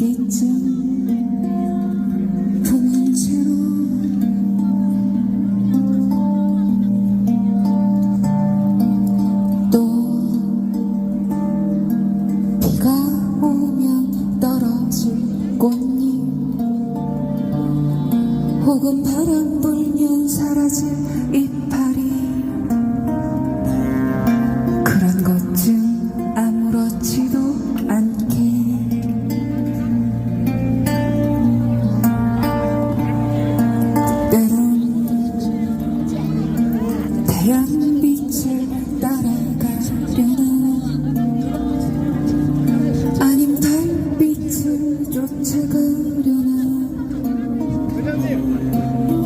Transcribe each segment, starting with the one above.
깨쯤 품인 채로 또 비가 오면 떨어질 꽃잎 혹은 바람 불면 사라질 쫓아가려나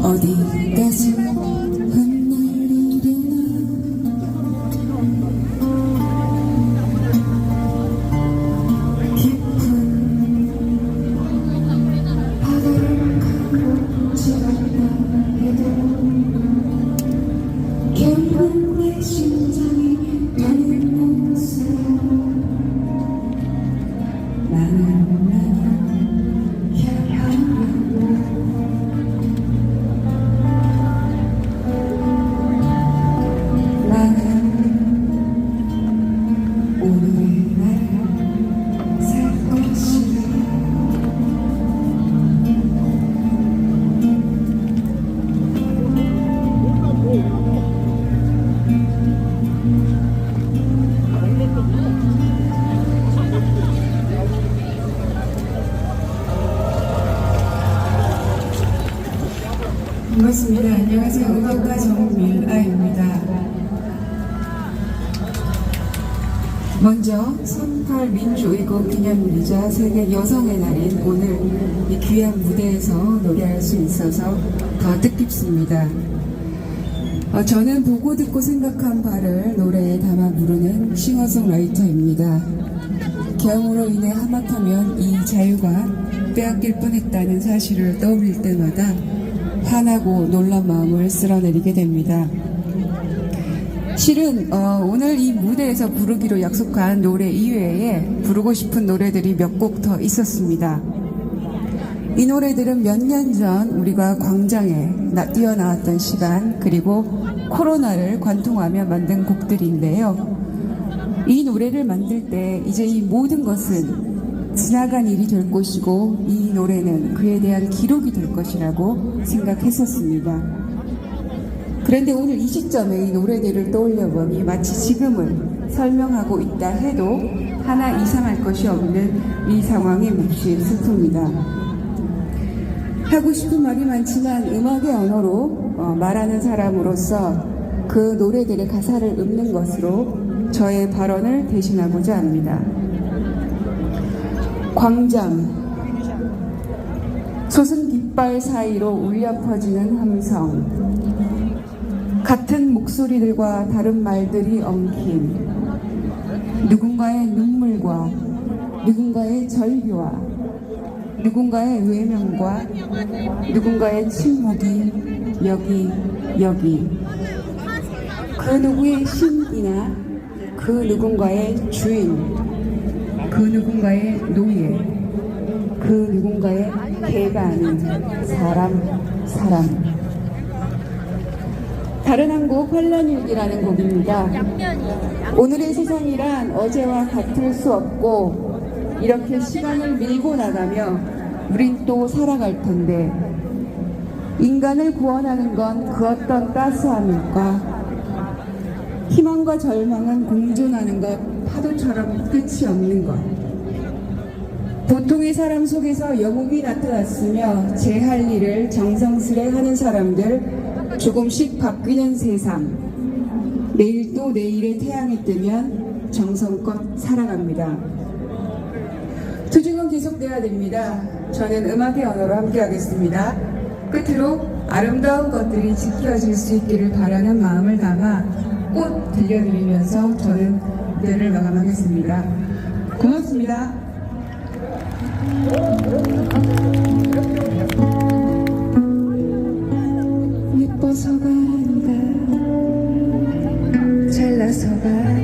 어디까지 반갑습니다. 안녕하세요. 음악가 정밀아입니다. 먼저 38 민주의국 기념일이자 세계 여성의 날인 오늘 이 귀한 무대에서 노래할 수 있어서 더 뜻깊습니다. 어, 저는 보고 듣고 생각한 바를 노래에 담아 부르는 싱어송라이터입니다. 경으로 인해 하마터면 이 자유가 빼앗길 뻔했다는 사실을 떠올릴 때마다 화나고 놀란 마음을 쓸어내리게 됩니다. 실은 어, 오늘 이 무대에서 부르기로 약속한 노래 이외에 부르고 싶은 노래들이 몇 곡 더 있었습니다. 이 노래들은 몇 년 전 우리가 광장에 나- 뛰어나왔던 시간 그리고 코로나를 관통하며 만든 곡들인데요. 이 노래를 만들 때 이제 이 모든 것은 지나간 일이 될 것이고 이 노래는 그에 대한 기록이 될 것이라고 생각했었습니다. 그런데 오늘 이 시점에 이 노래들을 떠올려 보니 마치 지금을 설명하고 있다 해도 하나 이상할 것이 없는 이 상황이 몹시 슬픕니다. 하고 싶은 말이 많지만 음악의 언어로 어, 말하는 사람으로서 그 노래들의 가사를 읊는 것으로 저의 발언을 대신하고자 합니다. 광장. 솟은 깃발 사이로 울려 퍼지는 함성. 같은 목소리들과 다른 말들이 엉킨 누군가의 눈물과 누군가의 절규와 누군가의 외면과 누군가의 침묵이 여기 여기. 그 누구의 신이나 그 누군가의 주인 그 누군가의 노예 그 누군가의 개가 아닌 사람 사람 다른 한곡 환란일기라는 곡입니다. 오늘의 세상이란 어제와 같을 수 없고 이렇게 시간을 밀고 나가며 우린 또 살아갈 텐데 인간을 구원하는 건 그 어떤 따스함일까? 희망과 절망은 공존하는 것, 파도처럼 끝이 없는 것. 보통의 사람 속에서 영웅이 나타났으며 제 할 일을 정성스레 하는 사람들 조금씩 바뀌는 세상 내일 또 내일의 태양이 뜨면 정성껏 살아갑니다. 투쟁은 계속돼야 됩니다. 저는 음악의 언어로 함께하겠습니다. 끝으로 아름다운 것들이 지켜질 수 있기를 바라는 마음을 담아 꽃 들려드리면서 저는 무대를 마감하겠습니다. 고맙습니다. 많은 곳을 가져서도 아니다